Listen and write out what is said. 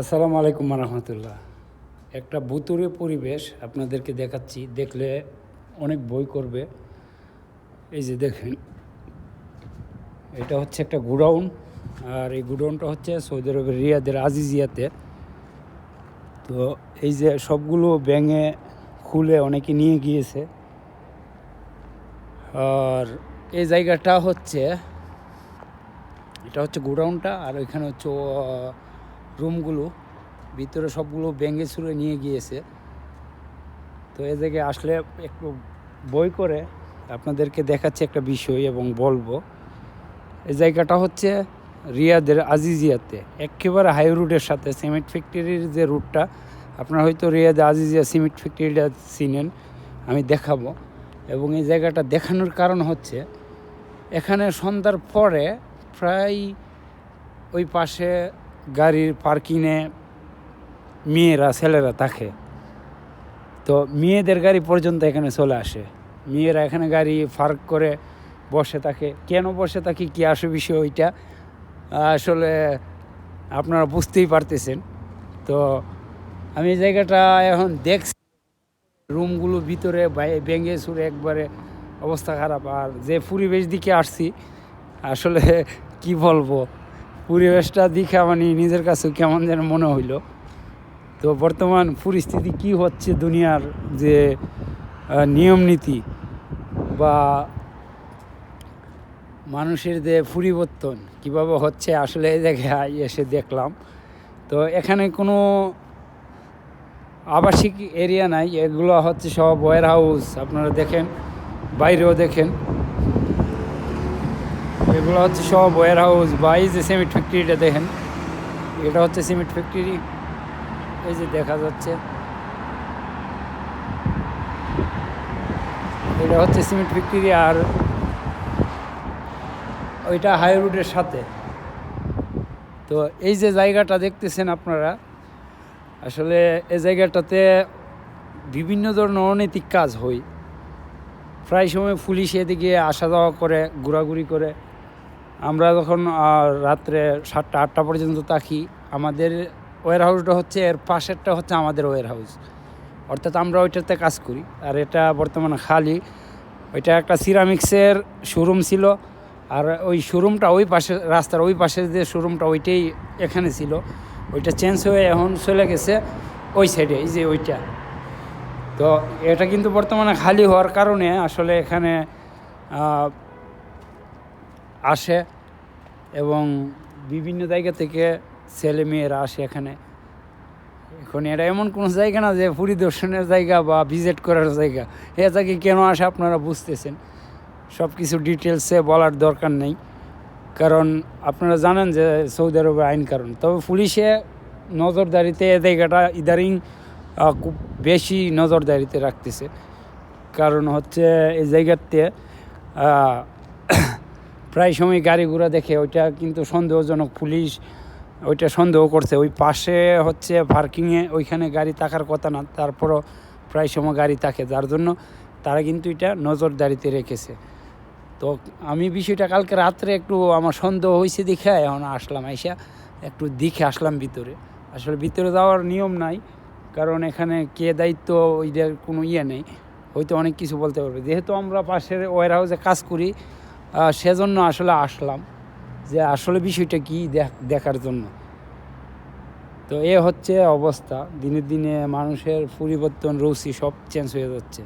আসসালামু আলাইকুম রহমতুল্লাহ একটা ভুতুরে পরিবেশ আপনাদেরকে দেখাচ্ছি, দেখলে অনেক বই করবে। এই যে দেখেন, এটা হচ্ছে একটা গুডাউন, আর এই গুডাউনটা হচ্ছে সৌদি আরবের রিয়াদের আজিজিয়াতে। তো এই যে সবগুলো ব্যাঙে খুলে অনেকে নিয়ে গিয়েছে। আর এই জায়গাটা হচ্ছে, এটা হচ্ছে গোডাউনটা, আর এখানে হচ্ছে রুমগুলো, ভিতরে সবগুলো ব্যাঙ্গে ছুঁড়ে নিয়ে গিয়েছে। তো এ জায়গায় আসলে একটু বই করে আপনাদেরকে দেখাচ্ছি একটা বিষয় এবং বলব। এই জায়গাটা হচ্ছে রিয়াদের আজিজিয়াতে। একেবারে হাই রুটের সাথে, সিমেন্ট ফ্যাক্টরির যে রুটটা, আপনারা হয়তো রিয়াদ আজিজিয়া সিমেন্ট ফ্যাক্টরিটা চিনেন, আমি দেখাবো। এবং এই জায়গাটা দেখানোর কারণ হচ্ছে, এখানে সন্ধ্যার পরে প্রায় ওই পাশে গাড়ির পার্কিংয়ে মেয়েরা, ছেলেরা থাকে। তো মেয়েদের গাড়ি পর্যন্ত এখানে চলে আসে। মেয়েরা এখানে গাড়ি পার্ক করে বসে থাকে। কেন বসে থাকে? কি আসে বিষয় ওইটা? আসলে আপনারা বুঝতেই পারতেছেন। তো আমি জায়গাটা এখন দেখছি। রুমগুলো ভিতরে ভেঙে সুরে একবারে অবস্থা খারাপ। আর যে পরিবেশ দিকে আসছি, আসলে কি বলব? পরিবেশটা দিকে মানে নিজের কাছে কেমন যেন মনে হইল। তো বর্তমান পরিস্থিতি কি হচ্ছে দুনিয়ার যে নিয়ম নীতি বা মানুষের যে পরিবর্তন কীভাবে হচ্ছে আসলে এই জায়গায় এসে দেখলাম। তো এখানে কোনো আবাসিক এরিয়া নাই, এগুলো হচ্ছে সব ওয়ার হাউস আপনারা দেখেন, বাইরেও দেখেন। এগুলো হচ্ছে সব ওয়ার হাউস বা এই যে সিমেন্ট ফ্যাক্টরিটা দেখেন, এটা হচ্ছে সিমেন্ট ফ্যাক্টরি এই যে দেখা যাচ্ছে। এটা হচ্ছে সিমেন্ট ফ্যাক্টরি আর ওইটা হাই রোডের সাথে। তো এই যে জায়গাটা দেখতেছেন আপনারা, আসলে এই জায়গাটাতে বিভিন্ন ধরনের অনৈতিক কাজ হয়। প্রায় সময় পুলিশ এদিকে আসা যাওয়া করে, ঘোরাঘুরি করে। আমরা যখন রাত্রে সাতটা, আটটা পর্যন্ত থাকি, আমাদের ওয়ার হাউসটা হচ্ছে, এর পাশেরটা হচ্ছে আমাদের ওয়ার হাউস অর্থাৎ আমরা ওইটাতে কাজ করি। আর এটা বর্তমানে খালি। ওইটা একটা সিরামিক্সের শোরুম ছিল। আর ওই শোরুমটা ওই পাশে, রাস্তার ওই পাশের যে শোরুমটা ওইটাই এখানে ছিল। ওইটা চেঞ্জ হয়ে এখন চলে গেছে ওই সাইডে এই যে ওইটা। তো এটা কিন্তু বর্তমানে খালি হওয়ার কারণে আসলে এখানে আসে এবং বিভিন্ন জায়গা থেকে ছেলে মেয়েরা আসে এখানে। এখন এটা এমন কোনো জায়গা না যে পরিদর্শনের জায়গা বা ভিজিট করার জায়গা। এ জায়গায় কেন আসে আপনারা বুঝতেছেন। সব কিছু ডিটেলসে বলার দরকার নেই। কারণ আপনারা জানেন যে সৌদি আরবের আইন কারণ। তবে পুলিশে নজরদারিতে এ জায়গাটা ইদারিং খুব বেশি নজরদারিতে রাখতেছে। কারণ হচ্ছে এই জায়গাতে প্রায় সময় গাড়ি ঘোড়া দেখে ওইটা কিন্তু সন্দেহজনক পুলিশ ওইটা সন্দেহ করছে। ওই পাশে হচ্ছে পার্কিংয়ে ওইখানে গাড়ি থাকার কথা না, তারপরও প্রায় সময় গাড়ি থাকে। যার জন্য তারা কিন্তু এটা নজরদারিতে রেখেছে। তো আমি বিষয়টা কালকে রাত্রে একটু আমার সন্দেহ হয়েছে দেখে এখন আসলাম, আইসা একটু দেখে আসলাম ভিতরে। আসলে ভিতরে যাওয়ার নিয়ম নাই, কারণ এখানে কে দায়িত্ব ওইটার কোনো ইয়ে নেই। হয়তো অনেক কিছু বলতে পারবে। যেহেতু আমরা পাশের ওয়ার হাউসে কাজ করি সেজন্য আসলে আসলাম যে আসলে বিষয়টা কি দেখ- দেখার জন্য। তো এ হচ্ছে অবস্থা। দিনে দিনে মানুষের পরিবর্তন রুচি সব চেঞ্জ হয়ে যাচ্ছে।